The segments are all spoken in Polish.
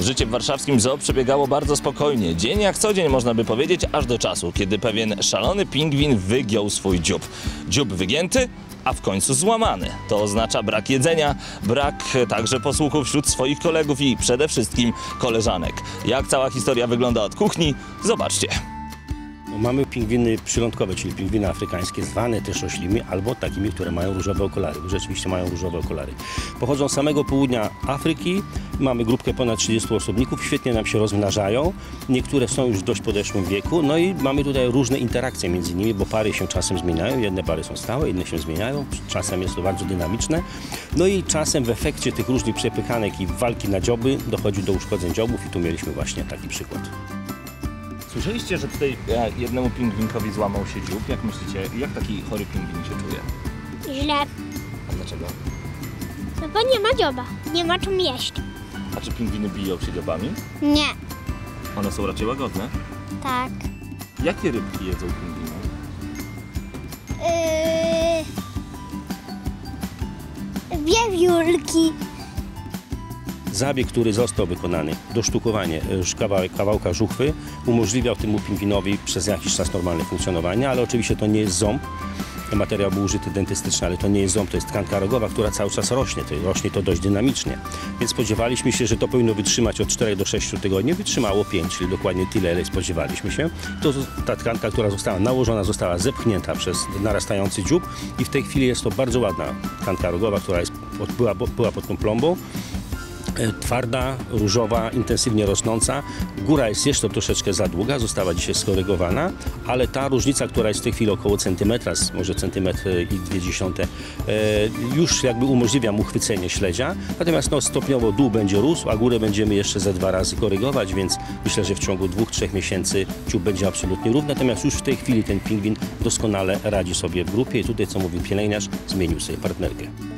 Życie w warszawskim zoo przebiegało bardzo spokojnie. Dzień jak co dzień można by powiedzieć, aż do czasu, kiedy pewien szalony pingwin wygiął swój dziób. Dziób wygięty, a w końcu złamany. To oznacza brak jedzenia, brak także posłuchu wśród swoich kolegów i przede wszystkim koleżanek. Jak cała historia wygląda od kuchni, zobaczcie. Mamy pingwiny przylądkowe, czyli pingwiny afrykańskie, zwane też oślimi, albo takimi, które mają różowe okulary. Rzeczywiście mają różowe okulary. Pochodzą z samego południa Afryki. Mamy grupkę ponad 30 osobników. Świetnie nam się rozmnażają. Niektóre są już w dość podeszłym wieku. No i mamy tutaj różne interakcje między nimi, bo pary się czasem zmieniają. Jedne pary są stałe, inne się zmieniają. Czasem jest to bardzo dynamiczne. No i czasem w efekcie tych różnych przepychanek i walki na dzioby dochodzi do uszkodzeń dziobów i tu mieliśmy właśnie taki przykład. Słyszeliście, że tutaj e, jednemu pingwinkowi złamał się dziób? Jak myślicie, jak taki chory pingwin się czuje? Źle, A dlaczego? no bo nie ma dzioba, nie ma czym jeść. A czy pingwiny biją się dziobami? Nie, One są raczej łagodne. tak. Jakie rybki jedzą pingwiny? Yy... Wiewiórki. Zabieg, który został wykonany, dosztukowanie e, kawałek, kawałka żuchwy, umożliwiał temu pingwinowi przez jakiś czas normalne funkcjonowanie, ale oczywiście to nie jest ząb. Materiał był użyty dentystyczny, ale to nie jest ząb, to jest tkanka rogowa, która cały czas rośnie. To rośnie to dość dynamicznie. Więc spodziewaliśmy się, że to powinno wytrzymać od 4 do 6 tygodni. Wytrzymało 5, czyli dokładnie tyle, ile spodziewaliśmy się. To ta tkanka, która została nałożona, została zepchnięta przez narastający dziób i w tej chwili jest to bardzo ładna tkanka rogowa, która jest, była, była pod tą plombą. E, twarda, różowa, intensywnie rosnąca. Góra jest jeszcze troszeczkę za długa, została dzisiaj skorygowana, ale ta różnica, która jest w tej chwili około centymetra, może centymetr i dwie dziesiąte, e, już jakby umożliwia mu chwycenie śledzia. Natomiast no, stopniowo dół będzie rósł, a górę będziemy jeszcze ze dwa razy korygować, więc myślę, że w ciągu dwóch, trzech miesięcy ciup będzie absolutnie równy. Natomiast już w tej chwili ten pingwin doskonale radzi sobie w grupie i tutaj, co mówił pielęgniarz, zmienił sobie partnerkę.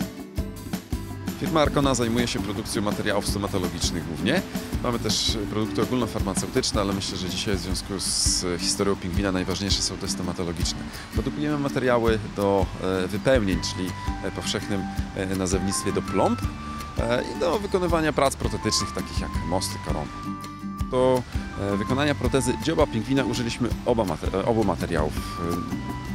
Firma Arkona zajmuje się produkcją materiałów stomatologicznych głównie. Mamy też produkty ogólnofarmaceutyczne, ale myślę, że dzisiaj w związku z historią pingwina najważniejsze są te stomatologiczne. Produkujemy materiały do e, wypełnień, czyli e, powszechnym e, nazewnictwie do plomb i do wykonywania prac protetycznych takich jak mosty, korony. Do wykonania protezy dzioba pingwina użyliśmy oba mate- e, obu materiałów.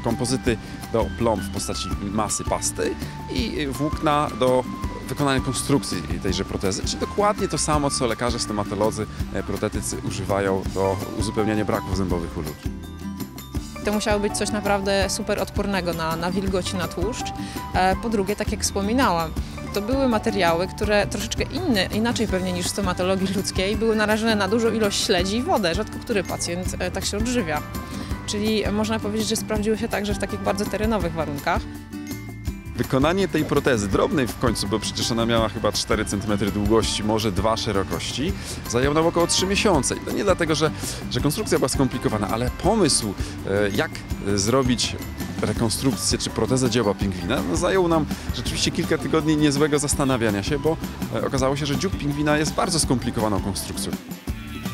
Kompozyty do plomb w postaci masy pasty i włókna do wykonania konstrukcji tejże protezy, czyli dokładnie to samo, co lekarze stomatolodzy, e, protetycy używają do uzupełniania braków zębowych u ludzi. To musiało być coś naprawdę super odpornego na, na wilgoć i na tłuszcz. E, Po drugie, tak jak wspominałam, to były materiały, które troszeczkę inne, inaczej pewnie niż w stomatologii ludzkiej, były narażone na dużą ilość śledzi i wodę. Rzadko który pacjent e, tak się odżywia. Czyli można powiedzieć, że sprawdziły się także w takich bardzo terenowych warunkach. Wykonanie tej protezy, drobnej w końcu, bo przecież ona miała chyba 4 cm długości, może 2 szerokości, zajęło nam około 3 miesiące. I to nie dlatego, że, że konstrukcja była skomplikowana, ale pomysł, e, jak e, zrobić rekonstrukcję czy protezę dzioba pingwina, no, zajął nam rzeczywiście kilka tygodni niezłego zastanawiania się, bo e, okazało się, że dziób pingwina jest bardzo skomplikowaną konstrukcją.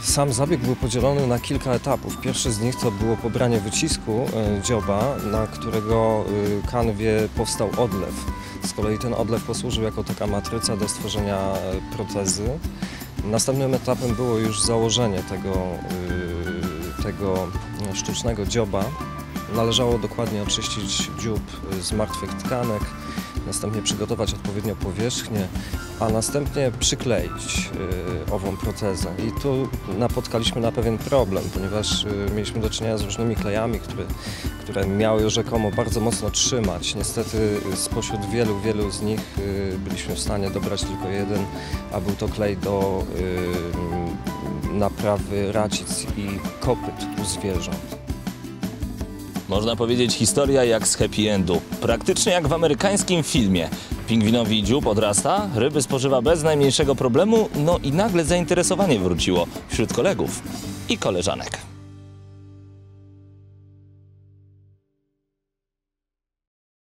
Sam zabieg był podzielony na kilka etapów. Pierwszy z nich to było pobranie wycisku e, dzioba, na którego e, kanwie powstał odlew. Z kolei ten odlew posłużył jako taka matryca do stworzenia e, protezy. Następnym etapem było już założenie tego, tego sztucznego dzioba. Należało dokładnie oczyścić dziób z martwych tkanek, następnie przygotować odpowiednio powierzchnię, a następnie przykleić y, ową protezę. I tu napotkaliśmy na pewien problem, ponieważ y, mieliśmy do czynienia z różnymi klejami, które, które miały rzekomo bardzo mocno trzymać. Niestety y, spośród wielu, wielu z nich byliśmy w stanie dobrać tylko jeden, a był to klej do naprawy racic i kopyt u zwierząt. Można powiedzieć historia jak z happy endu. Praktycznie jak w amerykańskim filmie. Pingwinowi dziób odrasta, ryby spożywa bez najmniejszego problemu, no i nagle zainteresowanie wróciło wśród kolegów i koleżanek.